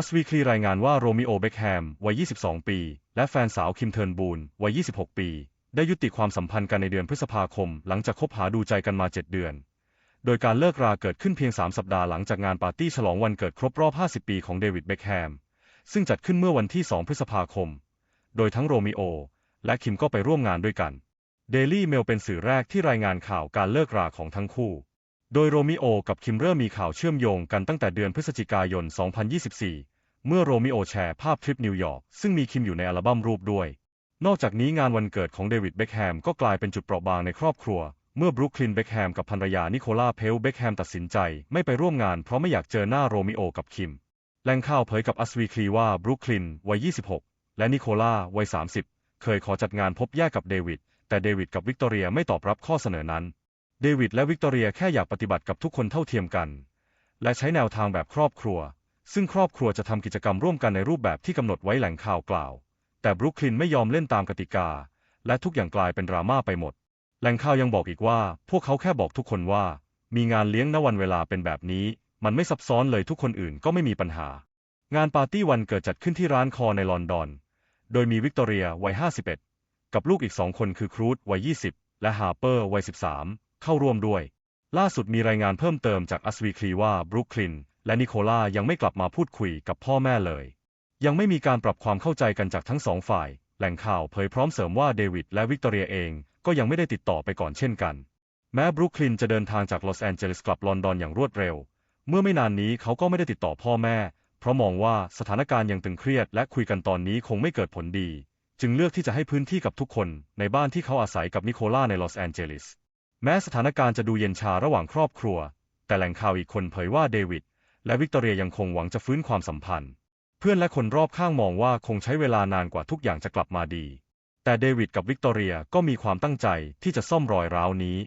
อัสวีคลีรายงานว่าโรมิโอเบคแฮมวัย 22 ปี และแฟนสาวคิมเทิร์นบูนวัย 26 ปี ได้ยุติความสัมพันธ์กันในเดือนพฤษภาคม หลังจากคบหาดูใจกันมา 7 เดือน โดยการเลิกราเกิดขึ้นเพียง 3 สัปดาห์หลังจากงานปาร์ตี้ฉลองวันเกิดครบรอบ 50 ปีของเดวิดเบคแฮม ซึ่งจัดขึ้นเมื่อวันที่ 2 พฤษภาคม โดยทั้งโรมิโอ และคิมก็ไปร่วมงานด้วยกัน เดลี่เมลเป็นสื่อแรกที่รายงานข่าวการเลิกราของทั้งคู่ โดยโรมิโอกับคิมเริ่มมีข่าวเชื่อมโยงกันตั้งแต่เดือนพฤศจิกายน 2024 เมื่อโรมิโอแชร์ภาพทริปนิวยอร์กซึ่งมีคิมอยู่ในอัลบั้มรูปด้วย นอกจากนี้งานวันเกิดของเดวิดเบคแฮมก็กลายเป็นจุดเปราะบางในครอบครัว เมื่อบรุคลินเบคแฮมกับภรรยานิโคลาเพลเบคแฮมตัดสินใจไม่ไปร่วมงานเพราะไม่อยากเจอหน้าโรมิโอกับคิมแหล่งข่าวเผยกับอัสวีคลีว่าบรุคลินวัย 26 และนิโคลาวัย 30 เคยขอจัดงานพบแยกกับเดวิดแต่เดวิดกับวิกตอเรียไม่ตอบรับข้อเสนอนั้น เดวิดและวิกตอเรียแค่อยากปฏิบัติกับทุกคนเท่าเทียมกัน และใช้แนวทางแบบครอบครัว ซึ่งครอบครัวจะทำกิจกรรมร่วมกันในรูปแบบที่กำหนดไว้แหล่งข่าวกล่าว แต่บรุคลินไม่ยอมเล่นตามกติกา และทุกอย่างกลายเป็นดราม่าไปหมด แหล่งข่าวยังบอกอีกว่า พวกเขาแค่บอกทุกคนว่า มีงานเลี้ยงณวันเวลาเป็นแบบนี้ มันไม่ซับซ้อนเลยทุกคนอื่นก็ไม่มีปัญหา งานปาร์ตี้วันเกิดจัดขึ้นที่ร้านคอในลอนดอน โดยมีวิกตอเรียวัย 51 กับลูกอีกสองคนคือครูดวัย 20 และฮาร์เปอร์วัย 13 เข้าร่วมด้วย ล่าสุดมีรายงานเพิ่มเติมจากอัสวีคลีว่าบรุคลิน และนิโคล่ายังไม่กลับมาพูดคุยกับพ่อแม่เลย ยังไม่มีการปรับความเข้าใจกันจากทั้งสองฝ่าย แหล่งข่าวเผยพร้อมเสริมว่าเดวิดและวิกตอเรียเองก็ยังไม่ได้ติดต่อไปก่อนเช่นกัน แม้บรุคลินจะเดินทางจากลอสแอนเจลิสกลับลอนดอนอย่างรวดเร็ว เมื่อไม่นานนี้เขาก็ไม่ได้ติดต่อพ่อแม่ เพราะมองว่าสถานการณ์ยังตึงเครียดและคุยกันตอนนี้คงไม่เกิดผลดี จึงเลือกที่จะให้พื้นที่กับทุกคนในบ้านที่เขาอาศัยกับนิโคล่าในลอสแอนเจลิส แม้สถานการณ์จะดูเย็นชาระหว่างครอบครัว แต่แหล่งข่าวอีกคนเผยว่าเดวิดและวิกตอเรียยังคงหวังจะฟื้นความสัมพันธ์ เพื่อนและคนรอบข้างมองว่าคงใช้เวลานานกว่าทุกอย่างจะกลับมาดี แต่เดวิดกับวิกตอเรียก็มีความตั้งใจที่จะซ่อมรอยร้าวนี้